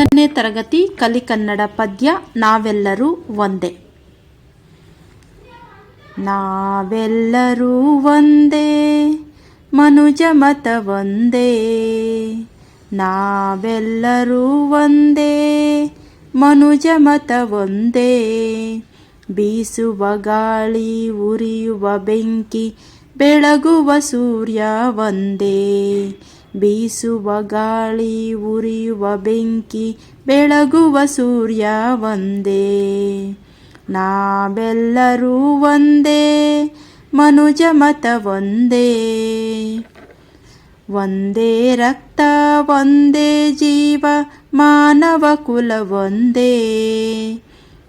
ಒಂದನೇ ತರಗತಿ ಕಲಿಕನ್ನಡ ಪದ್ಯ, ನಾವೆಲ್ಲರೂ ಒಂದೇ. ನಾವೆಲ್ಲರೂ ಒಂದೇ, ಮನುಜ ಮತ ಒಂದೇ. ನಾವೆಲ್ಲರೂ ಒಂದೇ, ಮನುಜ ಮತ ಒಂದೇ. ಬೀಸುವ ಗಾಳಿ, ಉರಿಯುವ ಬೆಂಕಿ, ಬೆಳಗುವ ಸೂರ್ಯ ಒಂದೇ. ಬೀಸುವ ಗಾಳಿ, ಉರಿಯುವ ಬೆಂಕಿ, ಬೆಳಗುವ ಸೂರ್ಯ ಒಂದೇ. ನಾವೆಲ್ಲರೂ ಒಂದೇ, ಮನುಜ ಮತ ಒಂದೇ. ಒಂದೇ ರಕ್ತ, ಒಂದೇ ಜೀವ, ಮಾನವ ಕುಲ ಒಂದೇ.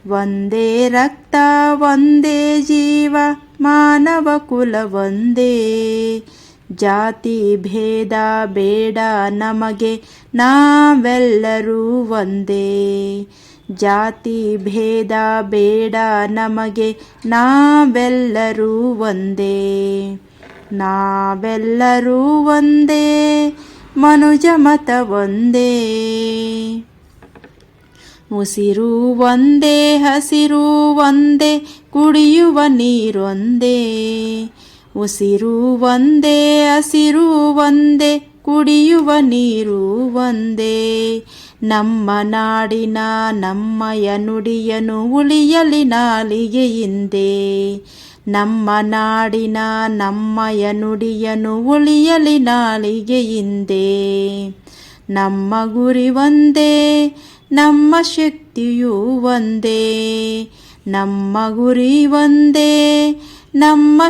ಒಂದೇ ರಕ್ತ, ಒಂದೇ ಜೀವ, ಮಾನವ ಕುಲ ಒಂದೇ. ಜಾತಿ ಭೇದ ಬೇಡ ನಮಗೆ, ನಾವೆಲ್ಲರೂ ಒಂದೇ. ಜಾತಿ ಭೇದ ಬೇಡ ನಮಗೆ, ನಾವೆಲ್ಲರೂ ಒಂದೇ. ನಾವೆಲ್ಲರೂ ಒಂದೇ, ಮನುಜ ಮತ ಒಂದೇ. ಉಸಿರು ಒಂದೇ, ಹಸಿರು ಒಂದೇ, ಕುಡಿಯುವ ನೀರೊಂದೇ. ಉಸಿರು ಒಂದೇ, ಹಸಿರು ಒಂದೇ, ಕುಡಿಯುವ ನೀರು ಒಂದೇ. ನಮ್ಮ ನಾಡಿನ ನಮ್ಮಯ ನುಡಿಯನು ಉಳಿಯಲಿ ನಾಲಿಗೆಯಿಂದೇ ನಮ್ಮ ನಾಡಿನ ನಮ್ಮಯ ನುಡಿಯನು ಉಳಿಯಲಿ ನಾಲಿಗೆಯಿಂದೇ ನಮ್ಮ ಗುರಿ ಒಂದೇ, ನಮ್ಮ ಶಕ್ತಿಯೂ ಒಂದೇ. ನಮ್ಮ ಗುರಿ ಒಂದೇ, ನಮ್ಮ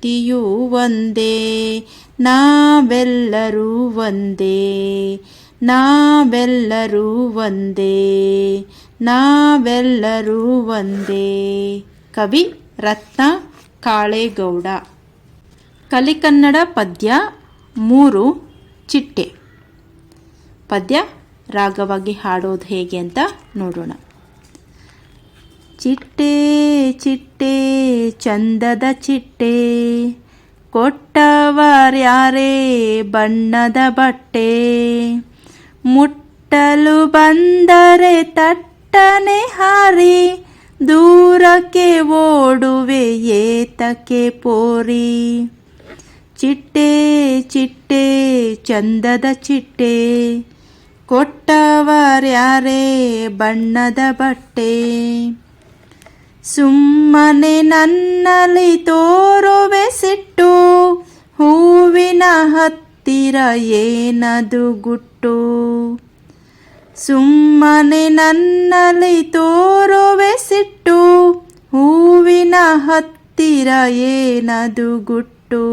ಶಕ್ತಿಯೂ ಒಂದೇ, ನಾವೆಲ್ಲರೂ ಒಂದೇ ನಾವೆಲ್ಲರೂ ಒಂದೇ ನಾವೆಲ್ಲರೂ ಒಂದೇ. ಕವಿ ರತ್ನ ಕಾಳೇಗೌಡ. ಕಲಿಕನ್ನಡ ಪದ್ಯ ಮೂರು ಚಿಟ್ಟೆ. ಪದ್ಯ ರಾಗವಾಗಿ ಹಾಡೋದು ಹೇಗೆ ಅಂತ ನೋಡೋಣ. ಚಿಟ್ಟೆ ಚಿಟ್ಟೆ, ಚಂದದ ಚಿಟ್ಟೆ. ಕೊಟ್ಟವರ್ಯಾರೇ ಬಣ್ಣದ ಬಟ್ಟೆ. ಮುಟ್ಟಲು ಬಂದರೆ ತಟ್ಟನೆ ಹಾರಿ, ದೂರಕ್ಕೆ ಓಡುವೆ ಏತಕ್ಕೆ ಪೋರಿ. ಚಿಟ್ಟೆ ಚಿಟ್ಟೆ, ಚಂದದ ಚಿಟ್ಟೆ. ಕೊಟ್ಟವರ್ಯಾರೇ ಬಣ್ಣದ ಬಟ್ಟೆ. ಸುಮ್ಮನೆ ನನ್ನಲ್ಲಿ ತೋರುವೆ ಸಿಟ್ಟು, ಹೂವಿನ ಹತ್ತಿರ ಏನದು ಗುಟ್ಟು? ಸುಮ್ಮನೆ ನನ್ನಲ್ಲಿ ತೋರುವೆ ಸಿಟ್ಟು, ಹೂವಿನ ಹತ್ತಿರ ಏನದು ಗುಟ್ಟು?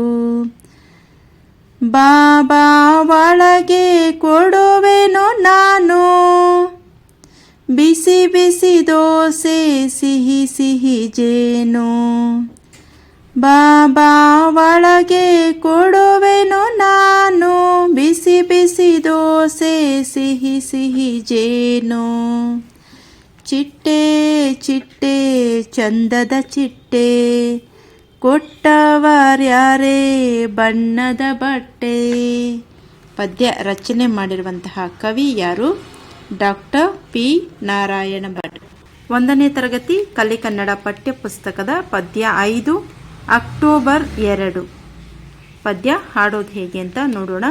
ಬಾಬಾ ಒಳಗೆ ಕೊಡುವೆನು ನಾನು ಬಿಸಿ ಬಿಸಿ ದೋಸೆ, ಸಿಹಿ ಸಿಹಿ ಜೇನು. ಬಾಬಾ ಒಳಗೆ ಕೊಡುವೆನು ನಾನು. ಬಿಸಿ ಬಿಸಿ ದೋಸೆ, ಸಿಹಿ ಸಿಹಿ ಜೇನು. ಚಿಟ್ಟೆ ಚಿಟ್ಟೆ, ಚಂದದ ಚಿಟ್ಟೆ. ಕೊಟ್ಟವರ್ಯಾರೇ ಬಣ್ಣದ ಬಟ್ಟೆ. ಪದ್ಯ ರಚನೆ ಮಾಡಿರುವಂತಹ ಕವಿ ಯಾರು? Doctor P. ನಾರಾಯಣ ಭಟ್ ಒಂದನೇ ತರಗತಿ ಕಲಿ ಕನ್ನಡ ಪಠ್ಯ ಪದ್ಯ ಐದು, ಅಕ್ಟೋಬರ್ ಎರಡು. ಪದ್ಯ ಹಾಡೋದು ಹೇಗೆ ಅಂತ ನೋಡೋಣ.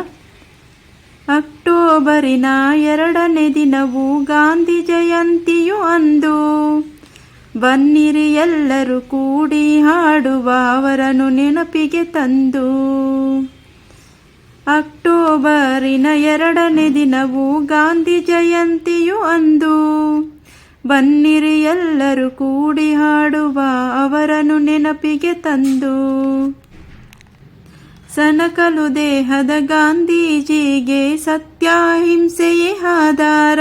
ಅಕ್ಟೋಬರಿನ ಎರಡನೇ ದಿನವು ಗಾಂಧಿ ಜಯಂತಿಯು ಅಂದು. ಬನ್ನಿರಿ ಎಲ್ಲರೂ ಕೂಡಿ ಹಾಡುವ ಅವರನ್ನು ನೆನಪಿಗೆ ತಂದು. ಅಕ್ಟೋಬರಿನ ಎರಡನೇ ದಿನವು ಗಾಂಧಿ ಜಯಂತಿಯು ಅಂದು. ಬನ್ನಿರಿ ಎಲ್ಲರೂ ಕೂಡಿ ಹಾಡುವ ಅವರನ್ನು ನೆನಪಿಗೆ ತಂದು. ಸನಕಲು ದೇಹದ ಗಾಂಧೀಜಿಗೆ ಸತ್ಯಾಹಿಂಸೆಯೇ ಆಧಾರ.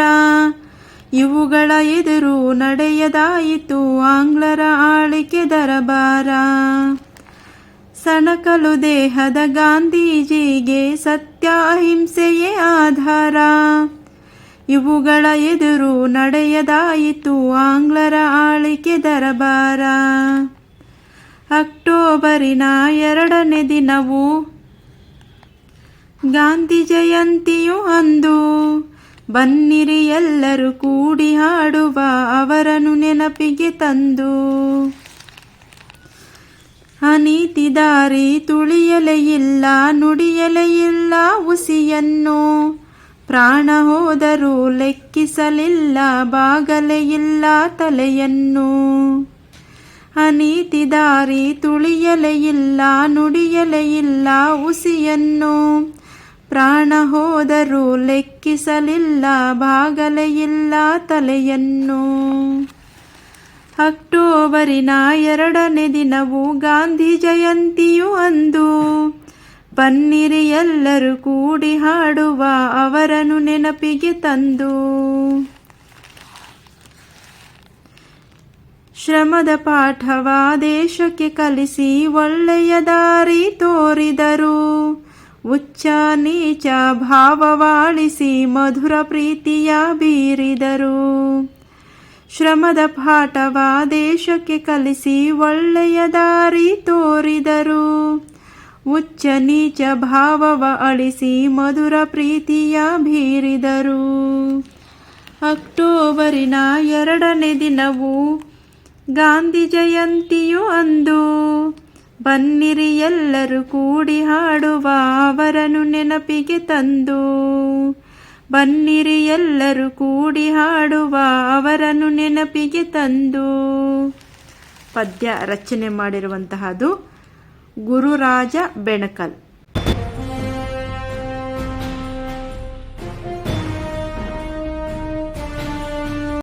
ಇವುಗಳ ಎದುರು ನಡೆಯದಾಯಿತು ಆಂಗ್ಲರ ಆಳಿಕೆ ದರಬಾರ. ಸಣಕಲು ದೇಹದ ಗಾಂಧೀಜಿಗೆ ಸತ್ಯ ಅಹಿಂಸೆಯೇ ಆಧಾರ. ಇವುಗಳ ಎದುರು ನಡೆಯದಾಯಿತು ಆಂಗ್ಲರ ಆಳಿಕೆ ದರಬಾರ. ಅಕ್ಟೋಬರಿನ ಎರಡನೇ ದಿನವು ಗಾಂಧಿ ಜಯಂತಿಯು ಅಂದು. ಬನ್ನಿರಿ ಎಲ್ಲರೂ ಕೂಡಿ ಹಾಡುವ ಅವರನ್ನು ನೆನಪಿಗೆ ತಂದು. ಅನೀತಿ ದಾರಿ ತುಳಿಯಲೇ ಇಲ್ಲ ಉಸಿಯನ್ನು. ಪ್ರಾಣ ಹೋದರೂ ಲೆಕ್ಕಿಸಲಿಲ್ಲ, ಬಾಗಲೆಯಿಲ್ಲ ತಲೆಯನ್ನು. ಅನೀತಿ ದಾರಿ ತುಳಿಯಲೇ ಇಲ್ಲ ಉಸಿಯನ್ನು. ಪ್ರಾಣ ಹೋದರೂ ಲೆಕ್ಕಿಸಲಿಲ್ಲ, ಬಾಗಲೆಯಿಲ್ಲ ತಲೆಯನ್ನು. ಅಕ್ಟೋಬರಿನ ಎರಡನೇ ದಿನವು ಗಾಂಧಿ ಜಯಂತಿಯು ಅಂದು. ಬನ್ನಿರಿ ಎಲ್ಲರೂ ಕೂಡಿ ಹಾಡುವ ಅವರನ್ನು ನೆನಪಿಗೆ ತಂದು. ಶ್ರಮದ ಪಾಠವ ದೇಶಕ್ಕೆ ಕಲಿಸಿ ಒಳ್ಳೆಯ ದಾರಿ ತೋರಿದರು. ಉಚ್ಚ ನೀಚ ಭಾವವಾಳಿಸಿ ಮಧುರ ಪ್ರೀತಿಯ ಬೀರಿದರು. ಶ್ರಮದ ಪಾಠವ ದೇಶಕ್ಕೆ ಕಲಿಸಿ ಒಳ್ಳೆಯ ದಾರಿ ತೋರಿದರು. ಉಚ್ಚ ನೀಚ ಭಾವವ ಅಳಿಸಿ ಮಧುರ ಪ್ರೀತಿಯ ಬೀರಿದರು. ಅಕ್ಟೋಬರಿನ ಎರಡನೇ ದಿನವು ಗಾಂಧಿ ಜಯಂತಿಯು ಅಂದು ಬನ್ನಿರಿ ಎಲ್ಲರೂ ಕೂಡಿ ಹಾಡುವ ಅವರನ್ನು ನೆನಪಿಗೆ ತಂದು ಬನ್ನಿರಿ ಎಲ್ಲರೂ ಕೂಡಿ ಹಾಡುವ ಅವರನ್ನು ನೆನಪಿಗೆ ತಂದು. ಪದ್ಯ ರಚನೆ ಮಾಡಿರುವಂತಹದು ಗುರುರಾಜ ಬೆಣಕಲ್.